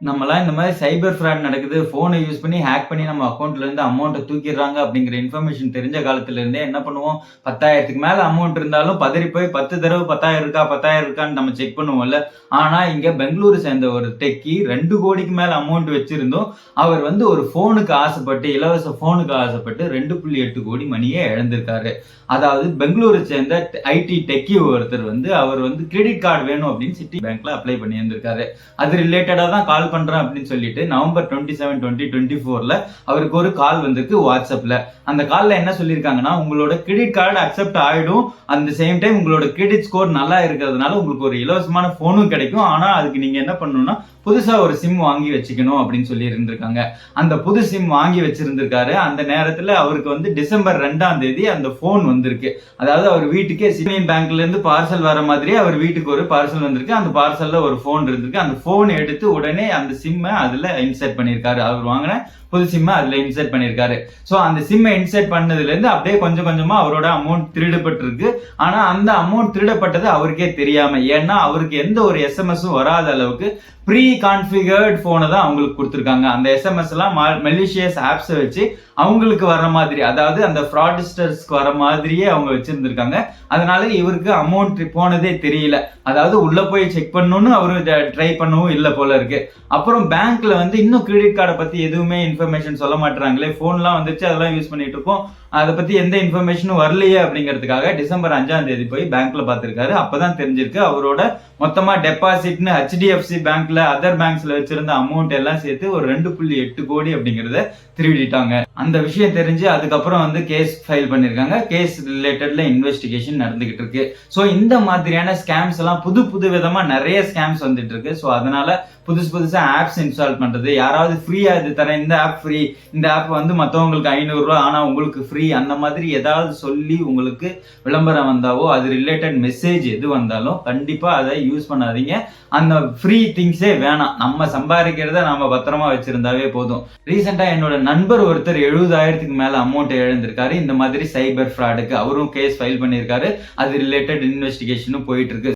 நம்மலாம் இந்த மாதிரி சைபர் ஃப்ராட் நடக்குது ஃபோனை யூஸ் பண்ணி ஹேக் பண்ணி நம்ம அக்கௌண்ட்ல இருந்து அமௌண்ட்டை தூக்கிடுறாங்க அப்படிங்கிற இன்ஃபர்மேஷன் தெரிஞ்ச காலத்துல இருந்தே என்ன பண்ணுவோம்? பத்தாயிரத்துக்கு மேல அமௌண்ட் இருந்தாலும் பதறி போய் பத்து தடவை பத்தாயிரம் இருக்கா பத்தாயிரம் இருக்கான்னு நம்ம செக் பண்ணுவோம்ல. ஆனா இங்க பெங்களூரு சேர்ந்த ஒரு டெக்கி ரெண்டு கோடிக்கு மேல அமௌண்ட் வச்சிருந்தோம் அவர் வந்து ஒரு ஃபோனுக்கு ஆசைப்பட்டு இலவச ஃபோனுக்கு ஆசைப்பட்டு ரெண்டு புள்ளி எட்டு கோடி மணியே இழந்திருக்காரு. அதாவது பெங்களூரை சேர்ந்த ஐடி டெக்கி ஒருத்தர் வந்து அவர் வந்து கிரெடிட் கார்டு வேணும் அப்படின்னு சிட்டி பேங்க்ல அப்ளை பண்ணி இருந்திருக்காரு அது ரிலேட்டடா தான் கால் பண்றேன் அப்படின்னு சொல்லிட்டு November twenty seven twenty twenty ஃபோர்ல அவருக்கு ஒரு கால் வந்திருக்கு வாட்ஸ்அப்ல. அந்த கால்ல என்ன சொல்லியிருக்காங்கன்னா உங்களோட கிரெடிட் கார்டு அக்செப்ட் ஆயிடும். அந்த சேம் டைம் உங்களோட கிரெடிட் ஸ்கோர் நல்லா இருக்கிறதுனால உங்களுக்கு ஒரு இலவசமான போனும் கிடைக்கும். ஆனா அதுக்கு நீங்க என்ன பண்ணணும்னா புதுசாக ஒரு சிம் வாங்கி வச்சுக்கணும் அப்படின்னு சொல்லி இருந்திருக்காங்க. அந்த புது சிம் வாங்கி வச்சிருந்திருக்காரு. அந்த நேரத்தில் அவருக்கு வந்து டிசம்பர் ரெண்டாம் தேதி அந்த ஃபோன் வந்திருக்கு. அதாவது அவர் வீட்டுக்கே சிமியன் பேங்க்லேருந்து பார்சல் வர மாதிரி அவர் வீட்டுக்கு ஒரு பார்சல் வந்திருக்கு. அந்த பார்சலில் ஒரு ஃபோன் இருந்திருக்கு. அந்த ஃபோன் எடுத்து உடனே அந்த சிம்மை அதில் இன்சர்ட் பண்ணியிருக்காரு. அவர் வாங்கின புது சிம்மை அதில் இன்சர்ட் பண்ணியிருக்காரு. ஸோ அந்த சிம்மை இன்சர்ட் பண்ணதுலேருந்து அப்படியே கொஞ்சம் கொஞ்சமாக அவரோட அமௌண்ட் திருடப்பட்டிருக்கு. ஆனால் அந்த அமௌண்ட் திருடப்பட்டது அவருக்கே தெரியாமல் ஏன்னா அவருக்கு எந்த ஒரு எஸ்எம்எஸும் வராத அளவுக்கு ப்ரீ கான்ஃபிகர்ட் ஃபோனை தான் அவங்களுக்கு கொடுத்துருக்காங்க. அந்த எஸ்எம்எஸ் எல்லாம் மெலிஷியஸ் ஆப்ஸை வச்சு அவங்களுக்கு வர மாதிரி அதாவது அந்த ஃப்ராடிஸ்டர்ஸ்க்கு வர மாதிரியே அவங்க வச்சிருந்திருக்காங்க. அதனால இவருக்கு அமௌண்ட் போனதே தெரியல. அதாவது உள்ள போய் செக் பண்ணணும்னு அவரு ட்ரை பண்ணவும் இல்லை போல இருக்கு. அப்புறம் பேங்க்ல வந்து இன்னும் கிரெடிட் கார்டை பத்தி எதுவுமே இன்ஃபர்மேஷன் சொல்ல மாட்டாங்களே ஃபோன்லாம் வந்துச்சு அதெல்லாம் யூஸ் பண்ணிட்டு இருக்கோம். அதை பத்தி எந்த இன்ஃபர்மேஷனும் வரலையே அப்படிங்கிறதுக்காக டிசம்பர் அஞ்சாம் தேதி போய் பேங்க்ல பாத்திருக்காரு அப்பதான் தெரிஞ்சிருக்கு அவரோட மொத்தமா டெபாசிட்னு ஹெச்டிஎஃப்சி பேங்க்ல அதர் பேங்க்ஸ்ல வச்சிருந்த அமௌண்ட் எல்லாம் சேர்த்து ஒரு ரெண்டு புள்ளி எட்டு கோடி அப்படிங்கறத திருடிட்டாங்க. அந்த விஷயம் தெரிஞ்சு அதுக்கப்புறம் வந்து கேஸ் ஃபைல் பண்ணியிருக்காங்க கேஸ் ரிலேட்டட்ல இன்வெஸ்டிகேஷன் நடந்துகிட்டு இருக்கு. ஸோ இந்த மாதிரியான ஸ்கேம்ஸ் எல்லாம் புது புது விதமா நிறைய ஸ்கேம்ஸ் வந்துட்டு இருக்கு. ஸோ அதனால புதுசு புதுசா ஆப்ஸ் இன்ஸ்டால் பண்றது. யாராவது ஃப்ரீயா இது தரேன். இந்த ஆப் ஃப்ரீ இந்த ஆப் வந்து மற்றவங்களுக்கு ஐநூறுரூவா ஆனால் ஆனா உங்களுக்கு ஃப்ரீ அந்த மாதிரி ஏதாவது சொல்லி உங்களுக்கு விளம்பரம் வந்தாவோ அது ரிலேட்டட் மெசேஜ் எது வந்தாலும் கண்டிப்பா அதை யூஸ் பண்ணாதீங்க. அந்த ஃப்ரீ திங்ஸே வேணாம். நம்ம சம்பாதிக்கிறத நம்ம பத்திரமா வச்சிருந்தாவே போதும். ரீசெண்டா என்னோட நண்பர் ஒருத்தர் எழுபதாயிரத்துக்கு மேல அமௌண்ட் இழந்திருக்காரு. இந்த மாதிரி சைபர் ஃப்ராடுக்கு அவரும் கேஸ் ஃபைல் பண்ணியிருக்காரு. அது ரிலேட்டட் இன்வெஸ்டிகேஷனும் போயிட்டு இருக்கு.